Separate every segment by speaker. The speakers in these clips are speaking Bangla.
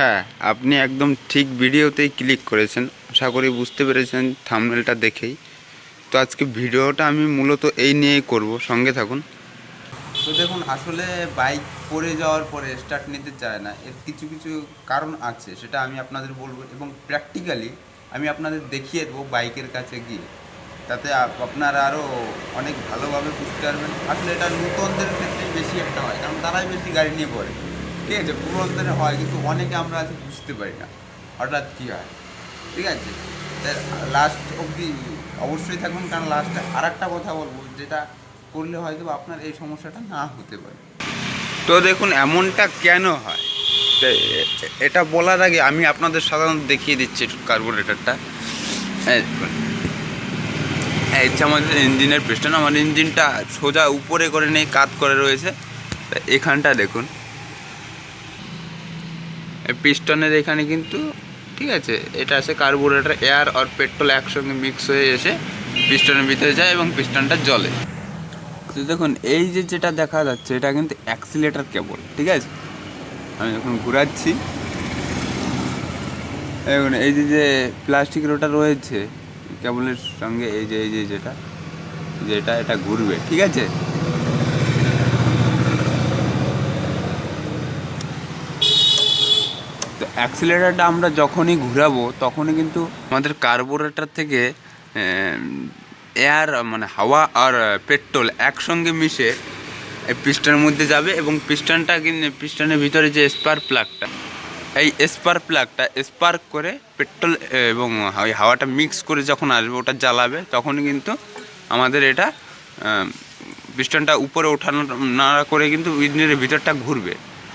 Speaker 1: হ্যাঁ আপনি একদম ঠিক ভিডিওতেই ক্লিক করেছেন। আশা করি বুঝতে পেরেছেন থামনেলটা দেখেই। তো আজকে ভিডিওটা আমি মূলত এই নিয়েই করব, সঙ্গে থাকুন। তো দেখুন, আসলে বাইক পড়ে যাওয়ার পরে স্টার্ট নিতে চায় না, এর কিছু কিছু কারণ আছে, সেটা আমি আপনাদের বলব এবং প্র্যাকটিক্যালি আমি আপনাদের দেখিয়ে দেবো বাইকের কাছে গিয়ে। তাতে আপনারা আরও অনেক ভালোভাবে বুঝতে পারবেন। আসলে এটা নূতনদের ক্ষেত্রে বেশি একটা হয়, কারণ তারাই বেশি গাড়ি নিয়ে পড়ে। ঠিক আছে পুরোনোদের হয়, কিন্তু অনেকে আমরা আছে বুঝতে পারি না। হঠাৎ কী হয়? ঠিক আছে? লাস্ট অবধি অবশ্যই থাকবেন কারণ লাস্টে আর একটা কথা বলব, যেটা করলে হয়তো আপনার এই সমস্যাটা না হতে পারে। তো দেখুন, এমনটা কেন হয়? এটা বলার আগে আমি আপনাদের সাধারণত দেখিয়ে দিচ্ছি কার্বোরেটারটা হচ্ছে আমাদের ইঞ্জিনের পিস্টন আমার ইঞ্জিনটা সোজা উপরে করে নেই কাত করে রয়েছে। এখানটা দেখুন। পিস্টনের এখানে কিন্তু, ঠিক আছে, এটা আছে কার্বোরেটর এয়ার আর পেট্রোল একসঙ্গে মিক্স হয়ে এসে পিস্টনের ভিতরে যায় এবং পিস্টনটা জ্বলে। তো দেখুন, এই যে যেটা দেখা যাচ্ছে, এটা কিন্তু অ্যাক্সিলেটার কেবল ঠিক আছে? আমি যখন ঘুরাচ্ছি। দেখুন, এই যে যে প্লাস্টিকের ওটা রয়েছে কেবলের সঙ্গে এই যে এই যে যেটা যেটা এটা ঘুরবে, ঠিক আছে? অ্যাক্সিলেটারটা আমরা যখনই ঘুরাবো, তখনই কিন্তু আমাদের কার্বোরেটর থেকে এয়ার মানে হাওয়া আর পেট্রোল একসঙ্গে মিশে পিস্টনের মধ্যে যাবে এবং পিস্টনটা কিন্তু পিস্টনের ভিতরে যে স্পার প্লাগটা এই স্পার প্লাগটা স্পার্ক করে পেট্রোল এবং ওই হাওয়াটা মিক্স করে যখন আসবে, ওটা জ্বালাবে তখন কিন্তু আমাদের এটা পিস্টনটা উপরে ওঠানো নাড়া করে কিন্তু ইঞ্জিনের ভিতরটা ঘুরবে।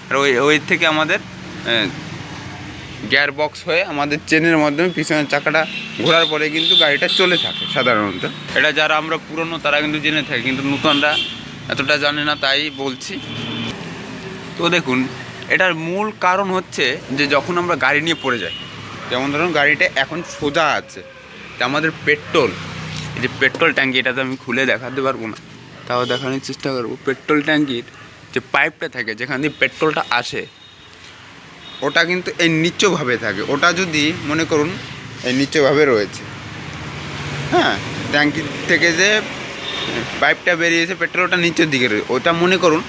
Speaker 1: আর ওই ওই থেকে আমাদের গিয়ার বক্স হয়ে আমাদের চেনের মাধ্যমে পিছনের চাকাটা ঘোরার পরে কিন্তু গাড়িটা চলে থাকে সাধারণত। এটা যারা আমরা পুরনো, তারা কিন্তু জেনে থাকি, কিন্তু নূতনরা এতটা জানে না, তাই বলছি। তো দেখুন, এটার মূল কারণ হচ্ছে যে যখন আমরা গাড়ি নিয়ে পড়ে যাই, যেমন ধরুন গাড়িটা এখন সোজা আছে আমাদের পেট্রোল, এই যে পেট্রোল ট্যাঙ্কি এটা তো আমি খুলে দেখাতে পারব না, তাও দেখানোর চেষ্টা করব। পেট্রোল ট্যাঙ্কির যে পাইপটা থাকে, যেখান দিয়ে পেট্রোলটা আসে ওটা কিন্তু এই নিচুভাবে থাকে। ওটা যদি মনে করুন এই নিচুভাবে রয়েছে। হ্যাঁ ট্যাঙ্কি থেকে যে পাইপটা বেরিয়েছে, পেট্রোলটা নিচের দিকে রয়েছে ওটা মনে করুন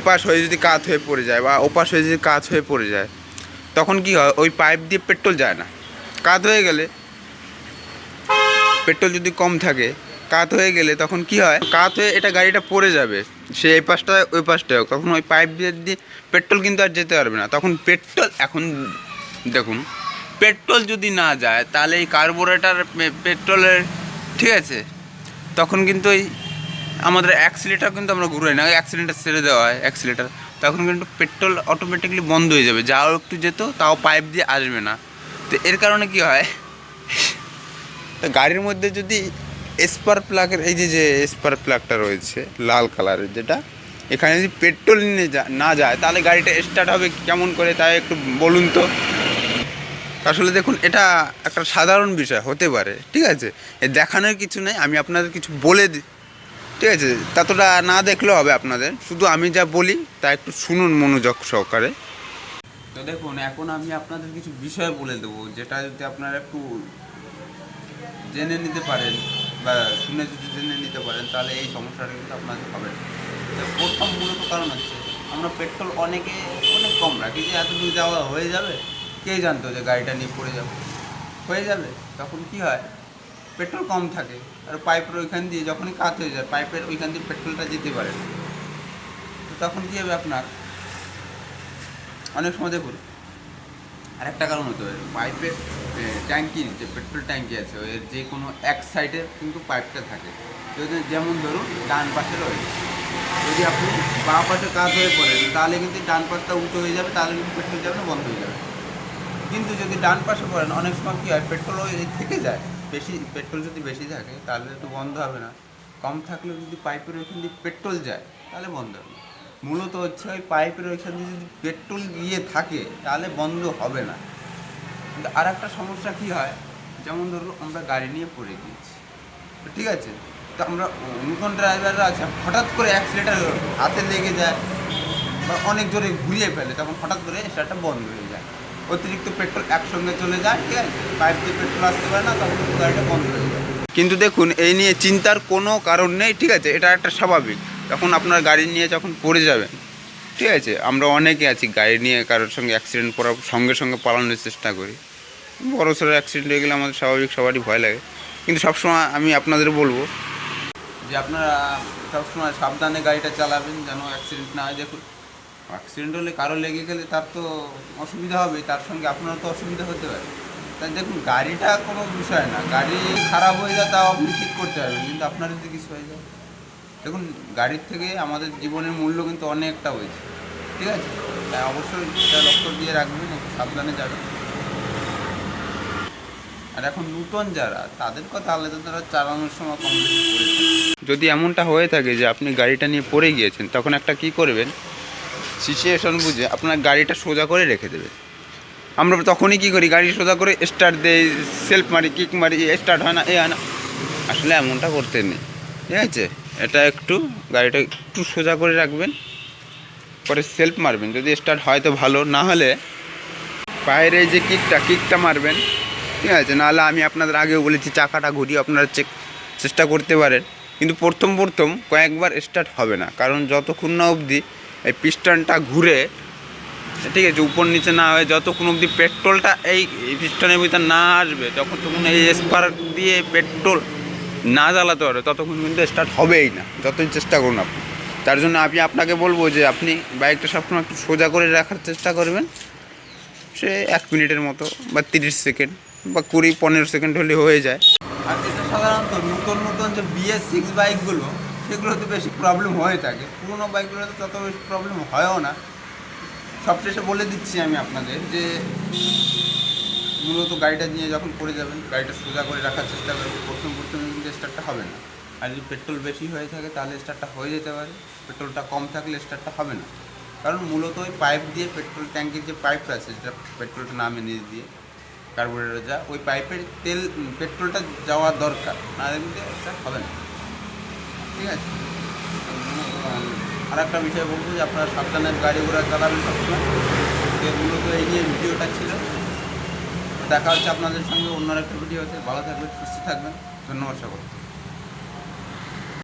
Speaker 1: এপাশ হয়ে যদি কাত হয়ে পড়ে যায় বা ওপাশ হয়ে যদি কাত হয়ে পড়ে যায়, তখন কি হয়? ওই পাইপ দিয়ে পেট্রোল যায় না। কাত হয়ে গেলে, পেট্রোল যদি কম থাকে, কাত হয়ে গেলে তখন কি হয়? কাত হয়ে এটা গাড়িটা পড়ে যাবে। সে এই পাশটা, ওই পাশটা হোক। তখন ওই পাইপ দিয়ে দিয়ে পেট্রোল কিন্তু আর যেতে পারবে না, তখন পেট্রোল এখন দেখুন পেট্রোল যদি না যায়, তাহলে এই কার্বোরেটার পেট্রোলের ঠিক আছে? তখন কিন্তু ওই আমাদের অ্যাক্সিলেটার কিন্তু আমরা ঘুরাই না। ওই অ্যাক্সিলেটার ছেড়ে দেওয়া হয় অ্যাক্সিলেটার তখন কিন্তু পেট্রোল অটোমেটিকলি বন্ধ হয়ে যাবে। যাও একটু যেত, তাও পাইপ দিয়ে আসবে না। তো এর কারণে কি হয়? গাড়ির মধ্যে যদি স্পার প্লাগের, এই যে যে স্পার প্লাগটা রয়েছে, লাল কালারের যেটা, এখানে যদি পেট্রোল নিয়ে না যায়, তাহলে গাড়িটা স্টার্ট হবে কেমন করে, তাই একটু বলুন তো। আসলে দেখুন, এটা একটা সাধারণ বিষয়, হতে পারে, ঠিক আছে? দেখানোর কিছু নেই, আমি আপনাদের কিছু বলে দিই ঠিক আছে? ততটা না দেখলেও হবে আপনাদের। শুধু আমি যা বলি, তা একটু শুনুন মনোযোগ সহকারে। তো দেখুন, এখন আমি আপনাদের কিছু বিষয় বলে দেবো, যেটা যদি আপনারা একটু জেনে নিতে পারেন। বা শুনে যদি জেনে নিতে পারেন, তাহলে এই সমস্যাটা কিন্তু আপনাদের হবে। তো প্রথম মূলত কারণ হচ্ছে, আমরা পেট্রোল অনেকে, অনেক কম রাখি। যে দূর যাওয়া হয়ে যাবে, কে জানতো যে গাড়িটা নিয়ে পড়ে যাবে? হয়ে যাবে। তখন কি হয়, পেট্রোল কম থাকে, আর পাইপের ওইখান দিয়ে যখনই কাত হয়ে যায়, পাইপের ওইখান দিয়ে পেট্রোলটা যেতে পারে তো তখন কী হবে আপনার? অনেক সময় দেখুন, আরেকটা কারণ হতে পারে, পাইপের ট্যাঙ্কি, যে পেট্রোল ট্যাঙ্কি আছে এর যে কোনো এক সাইডে কিন্তু পাইপটা থাকে। যদি, যেমন ধরুন, ডান পাশে রয়েছে। যদি আপনি বাঁ পাশে কাজ হয়ে পড়েন তাহলে কিন্তু ডান পাশটা উঁচু হয়ে যাবে, তাহলে কিন্তু পেট্রোল যাবে না, বন্ধ হয়ে যাবে। কিন্তু যদি ডান পাশে পড়েন, অনেক সময় কী হয়, পেট্রোল থেকে যায়। বেশি, পেট্রোল যদি বেশি থাকে, তাহলে একটু বন্ধ হবে না। কম থাকলেও যদি পাইপের ওইখান দিয়ে পেট্রোল যায়, তাহলে বন্ধ হবে মূলত হচ্ছে ওই পাইপের ওইখান দিয়ে যদি পেট্রোল গিয়ে থাকে, তাহলে বন্ধ হবে না। কিন্তু আর একটা সমস্যা কী হয়? যেমন ধরুন আমরা গাড়ি নিয়ে পড়ে গিয়েছি। ঠিক আছে? তো আমরা নতুন ড্রাইভাররা আছে, হঠাৎ করে অ্যাক্সিলেটার হাতে লেগে যায় বা অনেক জোরে ঘুরিয়ে ফেলে, তখন হঠাৎ করে স্টার্টটা বন্ধ হয়ে যায়। অতিরিক্ত পেট্রোল একসঙ্গে চলে যায়, ঠিক আছে? পাইপ দিয়ে পেট্রোল আসতে পারে না, তখন গাড়িটা বন্ধ হয়ে যায়। কিন্তু দেখুন, এই নিয়ে চিন্তার কোনো কারণ নেই, ঠিক আছে? এটা একটা স্বাভাবিক। যখন আপনার গাড়ি নিয়ে যখন পড়ে যাবেন ঠিক আছে, আমরা অনেকে আছি গাড়ি নিয়ে কারোর সঙ্গে অ্যাক্সিডেন্ট করার সঙ্গে সঙ্গে পালানোর চেষ্টা করি। বড় সড়ো অ্যাক্সিডেন্ট হয়ে গেলে আমাদের স্বাভাবিক সবারই ভয় লাগে। কিন্তু সবসময় আমি আপনাদের বলব যে আপনারা সবসময় সাবধানে গাড়িটা চালাবেন যেন অ্যাক্সিডেন্ট না হয়। দেখুন অ্যাক্সিডেন্ট হলে কারও লেগে গেলে তার তো অসুবিধা হবে, তার সঙ্গে আপনারও তো অসুবিধা হতে পারে। তাই দেখুন, গাড়িটা কোনো বিষয় না, গাড়ি খারাপ হয়ে যায় তাও আপনি ঠিক করতে পারবেন, কিন্তু আপনার যদি কিছু হয়ে যায়। দেখুন, গাড়ির থেকে আমাদের জীবনের মূল্য কিন্তু অনেকটা হয়েছে। ঠিক আছে? তাই অবশ্যই এটা লক্ষ্য দিয়ে রাখবেন, একটু সাবধানে যাবেন। আর এখন নূতন যারা, তাদের কথা আলাদা তারা চালানোর সময় কম যদি এমনটা হয়ে থাকে যে আপনি গাড়িটা নিয়ে পড়ে গিয়েছেন, তখন একটা কি করবেন? সিচুয়েশন বুঝে আপনার গাড়িটা সোজা করে রেখে দেবেন। আমরা তখনই কি করি, গাড়ি সোজা করে স্টার্ট দেই সেলফ মারি কিক মারি স্টার্ট হয় না, এ হয় না। আসলে এমনটা করতে নেই। ঠিক আছে? এটা একটু গাড়িটা একটু সোজা করে রাখবেন, পরে সেলফ মারবেন। যদি স্টার্ট হয় তো ভালো, না হলে এই যে কিকটা কিকটা মারবেন, ঠিক আছে? নাহলে আমি আপনাদের আগেও বলেছি, চাকাটা ঘুরিয়ে আপনারা চেক চেষ্টা করতে পারেন। কিন্তু প্রথম প্রথম কয়েকবার স্টার্ট হবে না। কারণ যতক্ষণ না অবধি এই পিস্টনটা ঘুরে, ঠিক আছে, উপর নিচে না হয়ে যতক্ষণ অবধি পেট্রোলটা এই পিস্টনের ভিতর না আসবে, তখন তখন এই স্পার্ক দিয়ে পেট্রোল না জ্বালাতে পারে ততক্ষণ কিন্তু স্টার্ট হবেই না। যতই চেষ্টা করুন আপনি। তার জন্য আমি আপনাকে বলব যে আপনি বাইকটা সবসময় একটু সোজা করে রাখার চেষ্টা করবেন। সে এক মিনিটের মতো বা তিরিশ সেকেন্ড বা কুড়ি পনেরো সেকেন্ড হলে হয়ে যায়। আর এটা সাধারণত নতুন নতুন যে বিএস সিক্স বাইকগুলো সেগুলোতে বেশি প্রবলেম হয়ে থাকে। পুরোনো বাইকগুলোতে তত বেশি প্রবলেম হয়ও না। সবশেষে বলে দিচ্ছি আমি আপনাদের যে মূলত গাড়িটা নিয়ে যখন পড়ে যাবেন গাড়িটা সোজা করে রাখার চেষ্টা করবেন। প্রথম প্রথমে কিন্তু স্টার্টটা হবে না। আর যদি পেট্রোল বেশি হয়ে থাকে, তাহলে স্টার্টটা হয়ে যেতে পারে। পেট্রোলটা কম থাকলে স্টার্টটা হবে না। কারণ মূলত ওই পাইপ দিয়ে পেট্রোল ট্যাঙ্কির যে পাইপটা আছে, যেটা পেট্রোলটা নামে নিয়ে দিয়ে কার্বোরেটর যা, ওই পাইপের তেল পেট্রোলটা যাওয়া দরকার। না স্টার্ট হবে না। ঠিক আছে? আর একটা বিষয় বলব যে, আপনারা সাবধানে গাড়ি ঘোড়া চালাবেন সবসময়। তো মূলত এই নিয়ে ভিডিওটা ছিল। দেখা হচ্ছে আপনাদের সঙ্গে অন্য একটা ভিডিওতে ভালো থাকবেন সুস্থ থাকবেন। ধন্যবাদ সকল